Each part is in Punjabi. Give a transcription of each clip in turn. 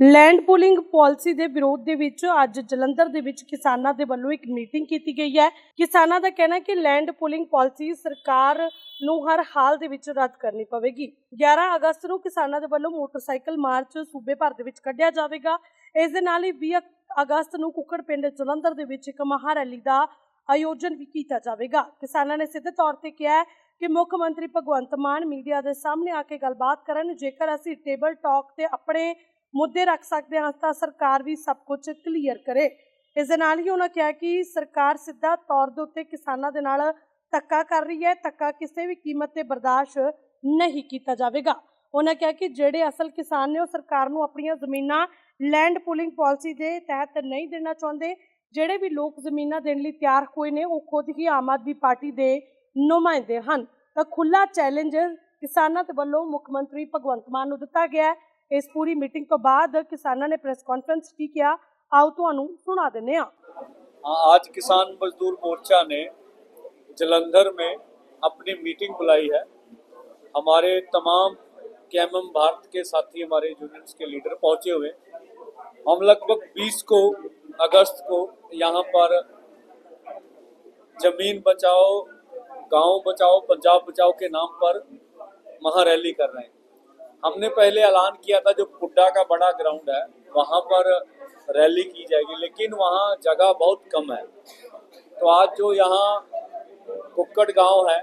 ਲੈਂਡ ਪੂਲਿੰਗ ਪਾਲਿਸੀ ਦੇ ਵਿਰੋਧ ਦੇ ਵਿੱਚ ਅੱਜ ਜਲੰਧਰ ਦੇ ਵਿੱਚ ਕਿਸਾਨਾਂ ਦੇ ਵੱਲੋਂ ਇੱਕ ਮੀਟਿੰਗ ਕੀਤੀ ਗਈ ਹੈ। ਕਿਸਾਨਾਂ ਦਾ ਕਹਿਣਾ ਹੈ ਕਿ ਲੈਂਡ ਪੂਲਿੰਗ ਪਾਲਿਸੀ ਸਰਕਾਰ ਨੂੰ ਹਰ ਹਾਲ ਦੇ ਵਿੱਚ ਰੱਦ ਕਰਨੀ ਪਵੇਗੀ। 11 ਅਗਸਤ ਨੂੰ ਕਿਸਾਨਾਂ ਦੇ ਵੱਲੋਂ ਮੋਟਰਸਾਈਕਲ ਮਾਰਚ ਸੂਬੇ ਭਰ ਦੇ ਵਿੱਚ ਕੱਢਿਆ ਜਾਵੇਗਾ। ਇਸ ਦੇ ਨਾਲ ਹੀ 20 ਅਗਸਤ ਨੂੰ ਕੁੱਕੜ ਪਿੰਡ ਜਲੰਧਰ ਦੇ ਵਿੱਚ ਇੱਕ ਮਹਾ ਰੈਲੀ ਦਾ ਆਯੋਜਨ ਵੀ ਕੀਤਾ ਜਾਵੇਗਾ। ਕਿਸਾਨਾਂ ਨੇ ਸਿੱਧੇ ਤੌਰ ਤੇ ਕਿਹਾ ਕਿ ਮੁੱਖ ਮੰਤਰੀ ਭਗਵੰਤ ਮਾਨ ਮੀਡੀਆ ਦੇ ਸਾਹਮਣੇ ਆ ਕੇ ਗੱਲਬਾਤ ਕਰਨ। ਜੇਕਰ ਅਸੀਂ ਟੇਬਲ ਟਾਕ ਤੇ ਆਪਣੇ ਮੁੱਦੇ ਰੱਖ ਸਕਦੇ ਹਾਂ ਤਾਂ ਸਰਕਾਰ ਵੀ ਸਭ ਕੁਝ ਕਲੀਅਰ ਕਰੇ। ਇਸ ਦੇ ਨਾਲ ਹੀ ਉਹਨਾਂ ਕਿਹਾ ਕਿ ਸਰਕਾਰ ਸਿੱਧਾ ਤੌਰ ਦੇ ਉੱਤੇ ਕਿਸਾਨਾਂ ਦੇ ਨਾਲ ਧੱਕਾ ਕਰ ਰਹੀ ਹੈ। ਧੱਕਾ ਕਿਸੇ ਵੀ ਕੀਮਤ ਤੇ ਬਰਦਾਸ਼ਤ ਨਹੀਂ ਕੀਤਾ ਜਾਵੇਗਾ। ਉਹਨਾਂ ਕਿਹਾ ਕਿ ਜਿਹੜੇ ਅਸਲ ਕਿਸਾਨ ਨੇ ਉਹ ਸਰਕਾਰ ਨੂੰ ਆਪਣੀਆਂ ਜ਼ਮੀਨਾਂ ਲੈਂਡ ਪੂਲਿੰਗ ਪਾਲਿਸੀ ਦੇ ਤਹਿਤ ਨਹੀਂ ਦੇਣਾ ਚਾਹੁੰਦੇ, ਜਿਹੜੇ ਵੀ ਲੋਕ ਜ਼ਮੀਨਾਂ ਦੇਣ ਲਈ ਤਿਆਰ ਹੋਏ ਨੇ, ਉਹ ਖੁਦ ਹੀ ਆਮ ਆਦਮੀ ਪਾਰਟੀ ਦੇ ਨੁਮਾਇੰਦੇ ਹਨ। ਤਾਂ ਖੁੱਲਾ ਚੈਲੰਜ ਕਿਸਾਨਾਂ ਦੇ ਵੱਲੋਂ ਮੁੱਖ ਮੰਤਰੀ ਭਗਵੰਤ ਮਾਨ ਨੂੰ ਦਿੱਤਾ ਗਿਆ ਹੈ। ਇਸ ਪੂਰੀ ਮੀਟਿੰਗ ਤੋਂ ਬਾਅਦ ਕਿਸਾਨਾਂ ਨੇ ਪ੍ਰੈਸ ਕਾਨਫਰੰਸ ਕੀ ਕਿਹਾ ਆਓ ਤੁਹਾਨੂੰ ਸੁਣਾ ਦਿੰਦੇ ਹਾਂ हाँ, आज किसान मजदूर मोर्चा ने जलंधर में अपनी मीटिंग बुलाई है हमारे तमाम कैमम भारत के साथी हमारे यूनियंस के लीडर पहुंचे हुए हम लगभग 20 को अगस्त को यहाँ पर जमीन बचाओ गांव बचाओ पंजाब बचाओ के नाम पर महा रैली कर रहे हैं हमने पहले ऐलान किया था जो पुड्डा का बड़ा ग्राउंड है, वहाँ पर रैली की जाएगी, लेकिन वहाँ जगह बहुत कम है। तो आज जो यहाँ कुक्कड़ गाँव है,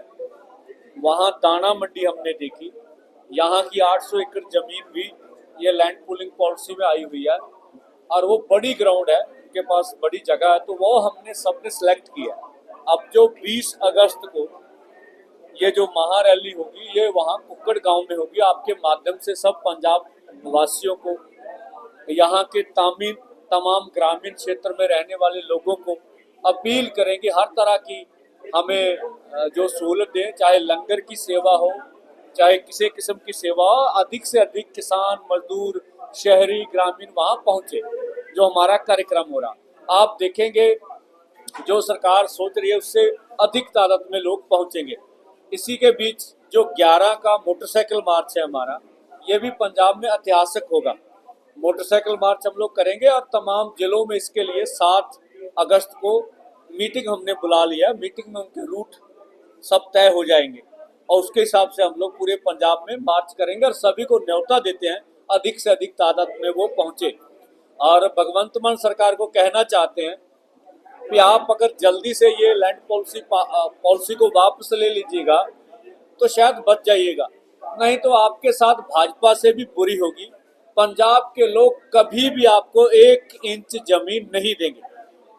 वहाँ दाना मंडी हमने देखी। यहाँ की 800 एकड़ ज़मीन भी ये लैंड पूलिंग पॉलिसी में आई हुई है, और वो बड़ी ग्राउंड है, उनके पास बड़ी जगह है तो वो हमने सबने सेलेक्ट किया अब जो 20 अगस्त को ये जो महारैली होगी, ये वहाँ कुक्कड़ गाँव में होगी। आपके माध्यम से सब पंजाब वासियों को, यहाँ के तामीन, तमाम ग्रामीण क्षेत्र में रहने वाले लोगों को अपील करेंगे, हर तरह की हमें जो सहूलत दें, चाहे लंगर की सेवा हो, चाहे किसी किस्म की सेवा हो, अधिक से अधिक किसान, मजदूर, शहरी, ग्रामीण वहाँ पहुँचे, जो हमारा कार्यक्रम हो रहा। आप देखेंगे, जो सरकार सोच रही है, उससे अधिक तादाद में लोग पहुँचेंगे। इसी के बीच जो 11 का मोटरसाइकिल मार्च है हमारा, ये भी पंजाब में ऐतिहासिक होगा। मोटरसाइकिल मार्च हम लोग करेंगे और तमाम जिलों में इसके लिए सात अगस्त को मीटिंग हमने बुला लिया मीटिंग में उनके रूट सब तय हो जाएँगे और उसके हिसाब से हम लोग पूरे पंजाब में मार्च करेंगे और सभी को न्यौता देते हैं, अधिक से अधिक तादाद में वो पहुँचे। और भगवंत मान सरकार को कहना चाहते हैं कि आप अगर जल्दी से ये लैंड पॉलिसी पॉलिसी को वापस ले लीजिएगा तो शायद बच जाइएगा। नहीं तो आपके साथ भाजपा से भी बुरी होगी। पंजाब के लोग कभी भी आपको एक इंच ज़मीन नहीं देंगे।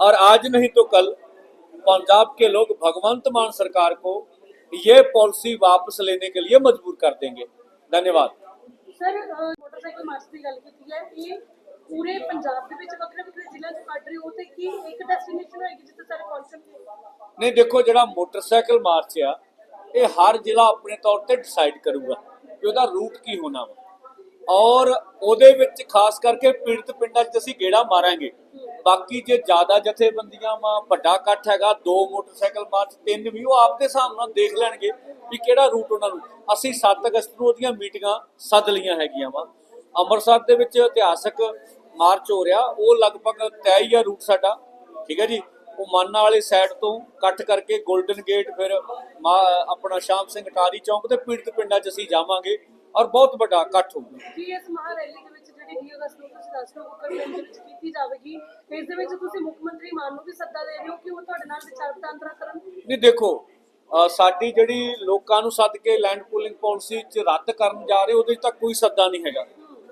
और आज नहीं तो कल पंजाब के लोग भगवंत मान सरकार को ये पॉलिसी वापस लेने के लिए मजबूर कर देंगे। धन्यवाद। सर मोटरसाइकिल मार्च की गल की है ਪੂਰੇ ਪੰਜਾਬ ਦੇ ਵਿੱਚ ਵੱਖਰੇ ਵੱਖਰੇ ਜ਼ਿਲ੍ਹਿਆਂ 'ਚ ਕੱਢ ਰਹੇ ਹੋ ਤੇ ਕੀ ਇੱਕ ਡੈਸਟੀਨੇਸ਼ਨ ਹੋਏਗੀ ਜਿੱਥੇ ਸਾਰੇ ਪਹੁੰਚਣਗੇ ਨਹੀਂ, ਦੇਖੋ ਜਿਹੜਾ ਮੋਟਰਸਾਈਕਲ ਮਾਰਚ ਆ, ਇਹ ਹਰ ਜ਼ਿਲ੍ਹਾ ਆਪਣੇ ਤੌਰ ਤੇ ਡਿਸਾਈਡ ਕਰੂਗਾ ਕਿ ਉਹਦਾ ਰੂਟ ਕੀ ਹੋਣਾ ਵਾ। ਔਰ ਉਹਦੇ ਵਿੱਚ ਖਾਸ ਕਰਕੇ ਪੀੜਤ ਪਿੰਡਾਂ 'ਚ ਅਸੀਂ ਗੇੜਾ ਮਾਰਾਂਗੇ। ਬਾਕੀ ਜੇ ਜ਼ਿਆਦਾ ਜਥੇਬੰਦੀਆਂ ਵਾ, ਵੱਡਾ ਇਕੱਠ ਹੈਗਾ, ਦੋ ਮੋਟਰਸਾਈਕਲ ਮਾਰਚ, ਤਿੰਨ ਵੀ, ਉਹ ਆਪਦੇ ਹਿਸਾਬ ਨਾਲ ਦੇਖ ਲੈਣਗੇ ਵੀ ਕਿਹੜਾ ਰੂਟ ਉਹਨਾਂ ਨੂੰ। ਅਸੀਂ 7 ਅਗਸਤ ਨੂੰ ਉਹਦੀਆਂ ਮੀਟਿੰਗਾਂ ਸੱਦ ਲਈਆਂ ਹੈਗੀਆਂ ਵਾ। ਅੰਮ੍ਰਿਤਸਰ ਦੇ ਵਿੱਚ ਇਤਿਹਾਸਕ ਮਾਰਚ ਹੋ ਰਿਹਾ ਉਹ ਲਗਭਗ ਤੈਅ ਹੀ ਆ ਰੂਟ ਸਾਡਾ ਠੀਕ ਹੈ ਜੀ? ਉਹ ਮਾਨਾ ਵਾਲੀ ਸਾਈਡ ਤੋਂ ਕੱਟ ਕਰਕੇ 골ਡਨ ਗੇਟ ਫਿਰ ਆਪਣਾ ਸ਼ਾਮ ਸਿੰਘ ਟਾਰੀ ਚੌਂਕ ਤੇ ਪੀੜਤ ਪਿੰਡਾਂ 'ਚ ਅਸੀਂ ਜਾਵਾਂਗੇ ਔਰ ਬਹੁਤ ਵੱਡਾ ਇਕੱਠ ਹੋਊਗਾ। ਕੀ ਇਸ ਮਹਾ ਰੈਲੀ ਦੇ ਵਿੱਚ ਜਿਹੜੀ 20 ਅਗਸਤ ਨੂੰ ਤੁਸੀਂ ਦੱਸ ਰਹੇ ਹੋ ਦੇ ਵਿੱਚ ਕੀਤੀ ਜਾਵੇਗੀ। ਇਸ ਦੇ ਵਿੱਚ ਤੁਸੀਂ ਮੁੱਖ ਮੰਤਰੀ ਮਾਨ ਨੂੰ ਵੀ ਸੱਦਾ ਦੇ ਰਹੇ ਹੋ ਕਿ ਉਹ ਤੁਹਾਡੇ ਨਾਲ ਵਿਚਾਰ ਵਟਾਂਦਰਾ ਕਰਨ? ਨਹੀਂ ਦੇਖੋ ਸਾਡੀ ਜਿਹੜੀ ਲੋਕਾਂ ਨੂੰ ਸੱਦ ਕੇ ਲੈਂਡ ਪੂਲਿੰਗ ਪਾਲਿਸੀ 'ਚ ਰੱਦ ਕਰਨ ਜਾ ਰਹੇ ਉਹਦੇ 'ਚ ਤਾਂ ਕੋਈ ਸੱਦਾ ਨਹੀਂ ਹੈਗਾ।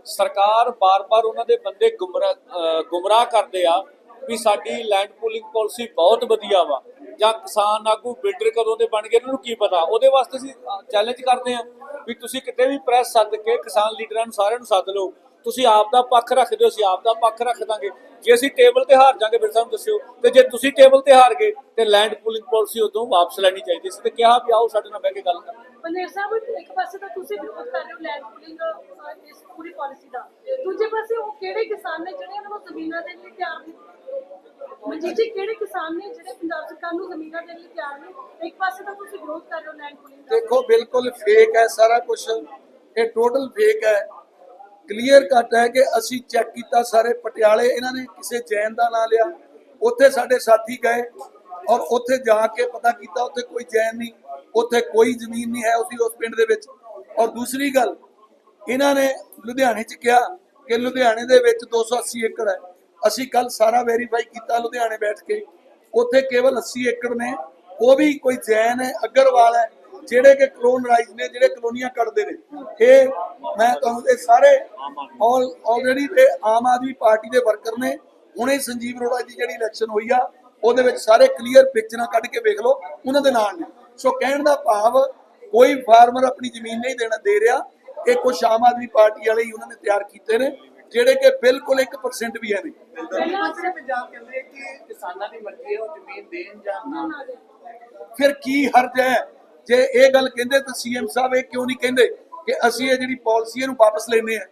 ਸਰਕਾਰ ਬਾਰ-ਬਾਰ ਉਹਨਾਂ ਦੇ ਬੰਦੇ ਗੁੰਮਰਾਹ ਗੁੰਮਰਾਹ ਕਰਦੇ ਆ ਵੀ ਸਾਡੀ ਲੈਂਡ ਪੂਲਿੰਗ ਪਾਲਿਸੀ ਬਹੁਤ ਵਧੀਆ ਵਾ। ਜਾਂ ਕਿਸਾਨ ਆਗੂ ਬਿਲਡਰ ਕਦੋਂ ਦੇ ਬਣ ਗਏ ਇਹਨਾਂ ਨੂੰ ਕੀ ਪਤਾ? ਉਹਦੇ ਵਾਸਤੇ ਅਸੀਂ ਚੈਲੰਜ ਕਰਦੇ ਆ ਵੀ ਤੁਸੀਂ ਕਿਤੇ ਵੀ ਪ੍ਰੈਸ ਸੱਦ ਕੇ ਕਿਸਾਨ ਲੀਡਰਾਂ ਨੂੰ ਸਾਰਿਆਂ ਨੂੰ ਸੱਦ ਲਓ। ਤੁਸੀਂ ਆਪ ਦਾ ਪੱਖ ਰੱਖਦੇ ਹੋ ਅਸੀਂ ਆਪ ਦਾ ਪੱਖ ਰੱਖ ਦਾਂਗੇ। ਜੇ ਅਸੀਂ ਟੇਬਲ ਤੇ ਹਾਰ ਜਾਾਂਗੇ, ਫਿਰ ਸਾਨੂੰ ਦੱਸਿਓ। ਤੇ ਜੇ ਤੁਸੀਂ ਟੇਬਲ ਤੇ ਹਾਰ ਗਏ, ਤੇ ਲੈਂਡ ਪੂਲਿੰਗ ਪਾਲਿਸੀ ਉਦੋਂ ਵਾਪਸ ਲੈਣੀ ਚਾਹੀਦੀ। ਸੀ ਤੇ ਕਿਹਾ ਵੀ ਆਓ ਸਾਡੇ ਨਾਲ ਬਹਿ ਕੇ ਗੱਲ ਕਰੋ। ਪੰਦੇਰ ਸਾਹਿਬ ਇੱਕ ਪਾਸੇ ਤਾਂ ਤੁਸੀਂ ਵਿਰੋਧ ਕਰ ਰਹੇ ਹੋ ਲੈਂਡ ਪੂਲਿੰਗ ਇਸ ਪੂਰੀ ਪਾਲਿਸੀ ਦਾ। ਦੂਜੇ ਪਾਸੇ ਉਹ ਕਿਹੜੇ ਕਿਸਾਨ ਨੇ ਜਿਹੜੇ ਉਹਨਾਂ ਨੂੰ ਜ਼ਮੀਨਾਂ ਦੇਣ ਲਈ ਤਿਆਰ ਨਹੀਂ ਮਨਜੀਤ ਜੀ, ਕਿਹੜੇ ਕਿਸਾਨ ਨੇ ਜਿਹੜੇ ਪੰਜਾਬ ਸਰਕਾਰ ਨੂੰ ਜ਼ਮੀਨਾਂ ਦੇਣ ਲਈ ਤਿਆਰ ਨੇ? ਇੱਕ ਪਾਸੇ ਤਾਂ ਤੁਸੀਂ ਵਿਰੋਧ ਕਰ ਰਹੇ ਹੋ ਲੈਂਡ ਪੂਲਿੰਗ ਦਾ। ਦੇਖੋ, ਬਿਲਕੁਲ ਫੇਕ ਹੈ ਸਾਰਾ ਕੁਝ ਇਹ ਟੋਟਲ ਫੇਕ ਹੈ। ਕਲੀਅਰ ਕੱਟ ਹੈ ਕਿ ਅਸੀਂ ਚੈੱਕ ਕੀਤਾ ਸਾਰੇ ਪਟਿਆਲੇ, ਇਹਨਾਂ ਨੇ ਕਿਸੇ ਜੈਨ ਦਾ ਨਾਂ ਲਿਆ। ਉੱਥੇ ਸਾਡੇ ਸਾਥੀ ਗਏ ਔਰ ਉੱਥੇ ਜਾ ਕੇ ਪਤਾ ਕੀਤਾ ਉੱਥੇ ਕੋਈ ਜੈਨ ਨਹੀਂ। ਉੱਥੇ ਕੋਈ ਜ਼ਮੀਨ ਨਹੀਂ ਹੈ ਉਸਦੀ ਉਸ ਪਿੰਡ ਦੇ ਵਿੱਚ। ਔਰ ਦੂਸਰੀ ਗੱਲ, ਇਹਨਾਂ ਨੇ ਲੁਧਿਆਣੇ ਚ ਕਿਹਾ ਕਿ ਲੁਧਿਆਣੇ ਦੇ ਵਿੱਚ 280 ਏਕੜ ਹੈ। ਅਸੀਂ ਕੱਲ ਸਾਰਾ ਵੈਰੀਫਾਈ ਕੀਤਾ ਲੁਧਿਆਣੇ ਬੈਠ ਕੇ। ਉੱਥੇ ਕੇਵਲ 80 ਏਕੜ ਨੇ। ਉਹ ਵੀ ਕੋਈ ਜੈਨ ਹੈ, ਅਗਰਵਾਲ ਹੈ, ਜਿਹੜੇ ਕਿ ਕਲੋਨ ਰਾਈਜ਼ ਨੇ, ਜਿਹੜੇ ਕਲੋਨੀਆਂ ਕੱਢਦੇ ਨੇ। ਇਹ ਮੈਂ ਤੁਹਾਨੂੰ, ਇਹ ਸਾਰੇ ਆਲ ਆਲਰੇਡੀ ਤੇ ਆਮ ਆਦਮੀ ਪਾਰਟੀ ਦੇ ਵਰਕਰ ਨੇ। ਹੁਣੇ ਸੰਜੀਵ ਅਰੋੜਾ ਜੀ ਜਿਹੜੀ ਇਲੈਕਸ਼ਨ ਹੋਈ ਆ ਉਹਦੇ ਵਿੱਚ ਸਾਰੇ ਕਲੀਅਰ ਪਿਕਚਰਾਂ ਕੱਢ ਕੇ ਵੇਖ ਲਓ, ਉਹਨਾਂ ਦੇ ਨਾਲ ਨੇ। ਸੋ ਕਹਿਣ ਦਾ ਭਾਵ, ਕੋਈ ਫਾਰਮਰ ਆਪਣੀ ਜ਼ਮੀਨ ਨਹੀਂ ਦੇਣਾ, ਦੇ ਰਿਹਾ, ਇਹ ਕੁਝ ਆਮ ਆਦਮੀ ਪਾਰਟੀ ਵਾਲੇ ਹੀ ਉਹਨਾਂ ਨੇ ਤਿਆਰ ਕੀਤੇ ਨੇ, ਜਿਹੜੇ ਕਿ ਬਿਲਕੁਲ 1% ਵੀ ਹੈ ਨਹੀਂ। ਪੰਜਾਬ ਕਹਿੰਦੇ ਕਿ ਕਿਸਾਨਾਂ ਦੀ ਮਰਜ਼ੀ ਹੈ ਉਹ ਜ਼ਮੀਨ ਦੇਣ ਜਾਂ ਨਾ ਫਿਰ ਕੀ ਹਰਜ ਹੈ? ਜੇ ਇਹ ਗੱਲ ਕਹਿੰਦੇ ਤਾਂ ਸੀਐਮ ਸਾਹਿਬ ਇਹ ਕਿਉਂ ਨਹੀਂ ਕਹਿੰਦੇ ਕਿ ਅਸੀਂ ਇਹ ਜਿਹੜੀ ਪਾਲਿਸੀ ਇਹਨੂੰ ਵਾਪਸ ਲੈਨੇ ਆ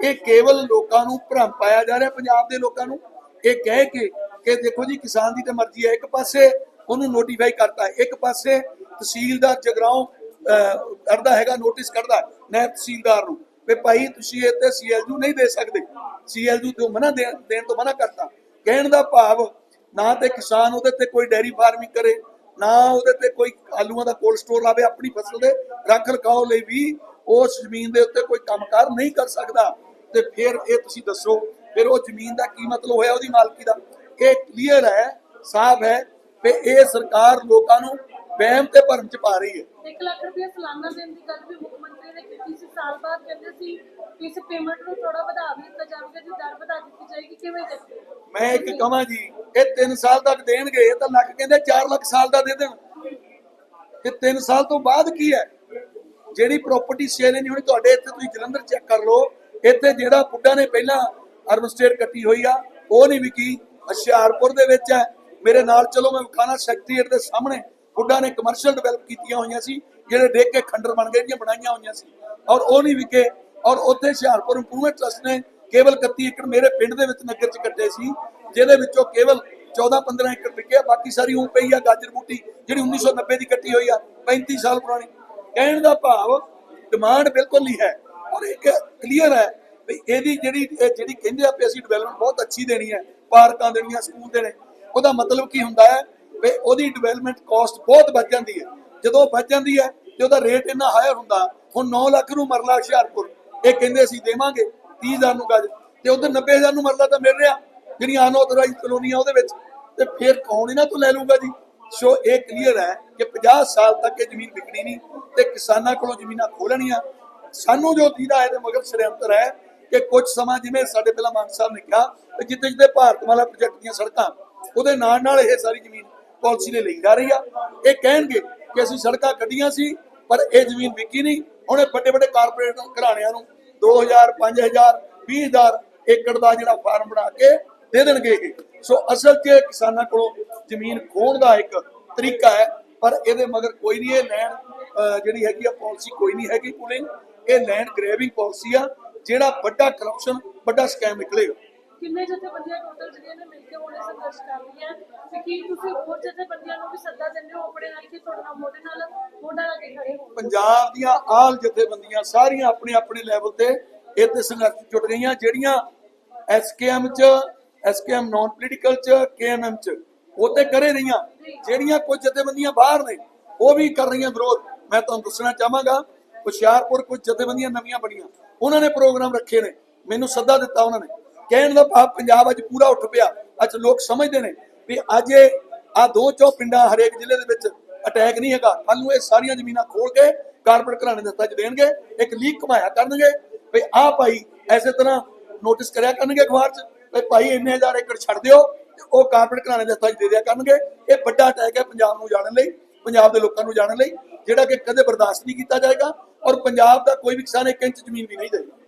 ਇਹ ਕੇਵਲ ਲੋਕਾਂ ਨੂੰ ਭਰਮ ਪਾਇਆ ਜਾ ਰਿਹਾ, ਪੰਜਾਬ ਦੇ ਲੋਕਾਂ ਨੂੰ। ਇਹ ਕਹਿ ਕੇ ਕਿ ਦੇਖੋ ਜੀ, ਕਿਸਾਨ ਦੀ ਤਾਂ ਮਰਜ਼ੀ ਹੈ, ਇੱਕ ਪਾਸੇ ਉਹਨੂੰ ਨੋਟੀਫਾਈ ਕਰਤਾ ਇੱਕ ਪਾਸੇ ਤਹਿਸੀਲਦਾਰ ਜਗਰਾਉਂ ਕਰਦਾ ਹੈਗਾ ਨੋਟਿਸ ਕਰਦਾ ਹੈ ਤਹਿਸੀਲਦਾਰ ਨੂੰ ਵੀ ਭਾਈ ਤੁਸੀਂ ਇੱਥੇ ਸੀਐਲਯੂ ਨਹੀਂ ਦੇ ਸਕਦੇ। ਸੀਐਲਯੂ ਤੋਂ ਮਨਾ ਦੇਣ ਤੋਂ ਮਨਾ ਕਰਤਾ। ਕਹਿਣ ਦਾ ਭਾਵ ਨਾ ਤੇ ਕਿਸਾਨ ਉਹਦੇ ਤੇ ਕੋਈ ਡੈਰੀ ਫਾਰਮਿੰਗ ਕਰੇ, ਨਾ ਉਹਦੇ ਤੇ ਕੋਈ ਆਲੂਆਂ ਦਾ ਕੋਲਡ ਸਟੋਰ ਲਾਵੇ ਆਪਣੀ ਫਸਲ ਦੇ, ਰੱਖ ਰਖਾਓ ਲਈ ਵੀ ਉਸ ਜ਼ਮੀਨ ਦੇ ਉੱਤੇ ਕੋਈ ਕੰਮਕਾਰ ਨਹੀਂ ਕਰ ਸਕਦਾ। ਤੇ ਫਿਰ ਇਹ ਤੁਸੀਂ ਦੱਸੋ, ਫਿਰ ਉਹ ਜ਼ਮੀਨ ਦਾ ਕੀ ਮਤਲਬ ਹੋਇਆ, ਉਹਦੀ ਮਾਲਕੀ ਦਾ? ਇਹ ਕਲੀਅਰ ਹੈ ਸਾਫ਼ ਹੈ ਕਿ ਇਹ ਸਰਕਾਰ ਲੋਕਾਂ ਨੂੰ ਵਹਿਮ ਤੇ ਭਰਮ ਚ ਪਾ ਰਹੀ ਹੈ। 1 ਲੱਖ ਰੁਪਏ ਸਾਲਾਨਾ ਦੇਣ ਦੀ ਗੱਲ ਵੀ ਮੁੱਖ ਮੰਤਰੀ ਨੇ ਕੀਤੀ ਸੀ। ਸਾਲ ਬਾਅਦ ਕਹਿੰਦੇ ਸੀ ਕਿ ਇਸ ਪੇਮੈਂਟ ਨੂੰ ਥੋੜਾ ਵਧਾ ਵੀ ਦਿੱਤਾ ਜਾਵੇਗਾ ਜੀ ਦਰ ਵਧਾ ਦਿੱਤੀ ਜਾਏਗੀ ਕਿਵੇਂ ਦੇਖਦੇ ਹੋ? ਮੈਂ ਇੱਕ ਕਹਾਂ ਜੀ ਇਹ 3 ਸਾਲ ਤੱਕ ਦੇਣਗੇ ਇਹ ਤਾਂ ਲੱਗ ਕਹਿੰਦੇ 4 ਲੱਖ ਸਾਲ ਦਾ ਦੇ ਦੇਣ। ਤੇ 3 ਸਾਲ ਤੋਂ ਬਾਅਦ ਕੀ ਹੈ? ਜਿਹੜੀ ਪ੍ਰਾਪਰਟੀ ਸੇਲ ਨਹੀਂ ਹੋਣੀ ਤੁਹਾਡੇ ਇੱਥੇ ਤੁਸੀਂ ਜਲੰਧਰ ਚੈੱਕ ਕਰ ਲਓ। ਇੱਥੇ ਜਿਹੜਾ ਬੁੱਢਾ ਨੇ ਪਹਿਲਾਂ ਅਰਬਨ ਸਟੇਟ ਕੱਟੀ ਹੋਈ ਆ ਉਹ ਨਹੀਂ ਵਿਕੀ। ਹੁਸ਼ਿਆਰਪੁਰ ਦੇ ਵਿੱਚ ਹੈ। ਮੇਰੇ ਨਾਲ ਚਲੋ ਮੈਂ ਵਿਖਾਣਾ ਸੈਕਟਰੀਏਟ ਦੇ ਸਾਹਮਣੇ ਬੁੱਢਾ ਨੇ ਕਮਰਸ਼ੀਅਲ ਡਿਵੈਲਪ ਕੀਤੀਆਂ ਹੋਈਆਂ ਸੀ, ਜਿਹੜੇ ਦੇਖ ਕੇ ਖੰਡਰ ਬਣ ਗਏ ਦੀਆਂ ਬਣਾਈਆਂ ਹੋਈਆਂ ਸੀ। ਔਰ ਉਹ ਨਹੀਂ ਵਿਕੇ। ਔਰ ਉੱਥੇ ਹੁਸ਼ਿਆਰਪੁਰ ਇੰਪਰੂਵਮੈਂਟ ਟਰਸਟ ਨੇ ਕੇਵਲ 31 ਏਕੜ ਮੇਰੇ ਪਿੰਡ ਦੇ ਵਿੱਚ ਨਗਰ ਚ ਕੱਟੇ ਸੀ, ਜਿਹਦੇ ਵਿੱਚੋਂ ਕੇਵਲ 14-15 ਏਕੜ ਵਿਕਿਆ। ਬਾਕੀ ਸਾਰੀ ਉਹ ਪਈ ਆ, ਗਾਜਰ ਬੂਟੀ, ਜਿਹੜੀ 1990 ਦੀ ਕੱਟੀ ਹੋਈ ਆ 35 ਸਾਲ ਪੁਰਾਣੀ। ਕਹਿਣ ਦਾ ਭਾਵ ਡਿਮਾਂਡ ਬਿਲਕੁਲ ਨਹੀਂ ਹੈ। ਔਰ ਇੱਕ ਕਲੀਅਰ ਹੈ ਵੀ ਇਹਦੀ ਜਿਹੜੀ ਜਿਹੜੀ ਕਹਿੰਦੇ ਆ ਵੀ ਅਸੀਂ ਡਿਵੈਲਪਮੈਂਟ ਬਹੁਤ ਅੱਛੀ ਦੇਣੀ ਹੈ। ਪਾਰਕਾਂ ਦੇਣੀਆਂ ਸਕੂਲ ਦੇਣੇ ਉਹਦਾ ਮਤਲਬ ਕੀ ਹੁੰਦਾ ਹੈ ਵੀ ਉਹਦੀ ਡਿਵੈਲਪਮੈਂਟ ਕਾਸਟ ਬਹੁਤ ਵੱਧ ਜਾਂਦੀ ਹੈ। ਜਦੋਂ ਵੱਧ ਜਾਂਦੀ ਹੈ ਤੇ ਉਹਦਾ ਰੇਟ ਇੰਨਾ ਹਾਇਰ ਹੁੰਦਾ, ਹੁਣ 9 ਲੱਖ ਨੂੰ ਮਰਲਾ ਹੁਸ਼ਿਆਰਪੁਰ, ਇਹ ਕਹਿੰਦੇ ਅਸੀਂ ਦੇਵਾਂਗੇ 30000 ਨੂੰ ਗੱਜ। ਤੇ ਉਧਰ 90000 ਨੂੰ ਮਰਲਾ ਤਾਂ ਮਿਲ ਰਿਹਾ, ਜਿਹੜੀਆਂ ਅਨਆਥੋਰਾਈਜ਼ ਕਲੋਨੀਆਂ ਉਹਦੇ ਵਿੱਚ। ਤੇ ਫਿਰ ਕੌਣ ਇਹਨਾਂ ਤੋਂ ਲੈ ਲੂਗਾ ਜੀ? ਸੋ ਇਹ ਕਲੀਅਰ ਹੈ ਕਿ 50 ਸਾਲ ਤੱਕ ਇਹ ਜ਼ਮੀਨ ਵਿਕਣੀ ਨਹੀਂ ਤੇ ਕਿਸਾਨਾਂ ਕੋਲੋਂ ਜ਼ਮੀਨਾਂ ਖੋਲਣੀਆਂ ਸਾਨੂੰ ਜੋ ਦੀਦਾ ਹੈ ਤੇ ਮਗਰ ਸ਼ਰਯੰਤਰ ਹੈ ਕਿ ਕੁਝ ਸਮਾਂ ਜਿਵੇਂ ਸਾਡੇ ਪਹਿਲਾਂ ਮਾਨ ਸਾਹਿਬ ਨੇ ਕਿਹਾ ਕਿ ਜਿੱਥੇ ਜਿੱਥੇ ਭਾਰਤ ਵਾਲਾ ਪ੍ਰੋਜੈਕਟ ਦੀਆਂ ਸੜਕਾਂ, ਉਹਦੇ ਨਾਲ ਨਾਲ ਇਹ ਸਾਰੀ ਜ਼ਮੀਨ ਪਾਲਿਸੀ ਨੇ ਲਈ ਜਾ ਰਹੀ ਆ। ਇਹ ਕਹਿਣਗੇ ਕਿ ਅਸੀਂ ਸੜਕਾਂ ਕੱਢੀਆਂ ਸੀ, ਪਰ ਇਹ ਜ਼ਮੀਨ ਵਿਕੀ ਨਹੀਂ। ਹੁਣ ਇਹ ਵੱਡੇ ਵੱਡੇ ਕਾਰਪੋਰੇਟ ਘਰਾਣਿਆਂ ਨੂੰ 2000 5000 20000 ਏਕੜ ਦਾ ਜਿਹੜਾ ਫਾਰਮ ਬਣਾ ਕੇ ਦੇ ਦੇਣਗੇ ਸੋ ਅਸਲ 'ਚ ਕਿਸਾਨਾਂ ਕੋਲੋਂ ਜ਼ਮੀਨ ਖੋਣ ਦਾ ਇੱਕ ਤਰੀਕਾ ਹੈ, ਪਰ ਇਹਦੇ ਮਗਰ ਕੋਈ ਨਹੀਂ, ਇਹ ਲੈਣ ਜਿਹੜੀ ਹੈਗੀ ਆ ਪਾਲਿਸੀ ਕੋਈ ਨਹੀਂ ਹੈਗੀ ਪੂਲਿੰਗ। ਇਹ ਲੈਂਡ ਗ੍ਰੈਬਿੰਗ ਪਾਲਿਸੀ ਆ। ਜਿਹੜਾ ਵੱਡਾ ਕਰਪਸ਼ਨ ਵੱਡਾ ਸਕੈਮ ਨਿਕਲੇਗਾ ਕਿੰਨੇ ਜਥੇਬੰਦੀਆਂ ਟੋਟਲ ਜਿਹੜੀਆਂ ਨੇ ਮਿਲ ਕੇ ਹੁਣ ਇਹ ਸੰਘਰਸ਼ ਕਰ ਰਹੀਆਂ ਤੇ ਕੀ ਤੁਸੀਂ ਹੋਰ ਜਥੇਬੰਦੀਆਂ ਨੂੰ ਵੀ ਸੱਦਾ ਦਿੰਦੇ ਹੋ ਆਪਣੇ ਨਾਲ ਕਿ ਤੁਹਾਡੇ ਨਾਲ ਮੋਢੇ ਨਾਲ ਮੋਢਾ ਲਾ ਕੇ ਖੜੇ ਹੋ ਪੰਜਾਬ ਦੀਆਂ ਆਲ ਜਥੇਬੰਦੀਆਂ ਸਾਰੀਆਂ ਆਪਣੇ ਆਪਣੇ ਲੈਵਲ ਤੇ ਇੱਥੇ ਸੰਘਰਸ਼ ਜੁਟ ਗਈਆਂ ਜਿਹੜੀਆਂ ਐਸਕੇਐਮ ਚ ਐਸਕੇਐਮ ਨਾਨ ਪੋਲੀਟੀਕਲ ਚ ਕੇਐਮਐਮ ਚ ਉਹ ਤੇ ਕਰੇ ਰਹੀਆਂ। ਜਿਹੜੀਆਂ ਕੁਝ ਜਥੇਬੰਦੀਆਂ ਬਾਹਰ ਨੇ ਉਹ ਵੀ ਕਰ ਰਹੀਆਂ ਵਿਰੋਧ। ਮੈਂ ਤੁਹਾਨੂੰ ਦੱਸਣਾ ਚਾਹਾਂਗਾ ਹੁਸ਼ਿਆਰਪੁਰ ਕੁਝ ਜਥੇਬੰਦੀਆਂ ਨਵੀਆਂ ਬਣੀਆਂ। ਉਹਨਾਂ ਨੇ ਪ੍ਰੋਗਰਾਮ ਰੱਖੇ ਨੇ, ਮੈਨੂੰ ਸੱਦਾ ਦਿੱਤਾ ਉਹਨਾਂ ਨੇ। ਕਹਿਣ ਦਾ ਭਾਵ ਪੰਜਾਬ ਅੱਜ ਪੂਰਾ ਉੱਠ ਪਿਆ, ਅੱਜ ਲੋਕ ਸਮਝਦੇ ਨੇ ਵੀ ਅੱਜ ਇਹ ਆ ਦੋ ਚੋ ਪਿੰਡਾਂ ਹਰੇਕ ਜ਼ਿਲ੍ਹੇ ਦੇ ਵਿੱਚ ਅਟੈਕ ਨਹੀਂ ਹੈਗਾ। ਕੱਲ ਨੂੰ ਇਹ ਸਾਰੀਆਂ ਜ਼ਮੀਨਾਂ ਖੋਲ ਕੇ ਕਾਰਪੋਰੇਟ ਘਰਾਣੇ ਦੇ ਹੱਥਾਂ 'ਚ ਦੇਣਗੇ, ਇੱਕ ਲੀਕ ਕਮਾਇਆ ਕਰਨਗੇ ਵੀ ਆਹ ਭਾਈ ਐਸੇ ਤਰ੍ਹਾਂ ਨੋਟਿਸ ਕਰਿਆ ਕਰਨਗੇ ਅਖਬਾਰ 'ਚ ਵੀ ਭਾਈ ਇੰਨੇ ਹਜ਼ਾਰ ਏਕੜ ਛੱਡ ਦਿਓ ਉਹ ਕਾਰਪੋਰੇਟ ਘਰਾਣੇ ਦੇ ਹੱਥਾਂ 'ਚ ਦੇ ਦਿਆ ਕਰਨਗੇ। ਇਹ ਵੱਡਾ ਅਟੈਕ ਹੈ ਪੰਜਾਬ ਨੂੰ ਜਾਣਨ ਲਈ, ਪੰਜਾਬ ਦੇ ਲੋਕਾਂ ਨੂੰ ਜਾਣਨ ਲਈ, ਜਿਹੜਾ ਕਿ ਕਦੇ ਬਰਦਾਸ਼ਤ ਨਹੀਂ ਕੀਤਾ ਜਾਏਗਾ। ਔਰ ਪੰਜਾਬ ਦਾ ਕੋਈ ਵੀ ਕਿਸਾਨ ਇੱਕ ਇੰਚ ਜ਼ਮੀਨ ਵੀ ਨਹੀਂ ਦੇਗਾ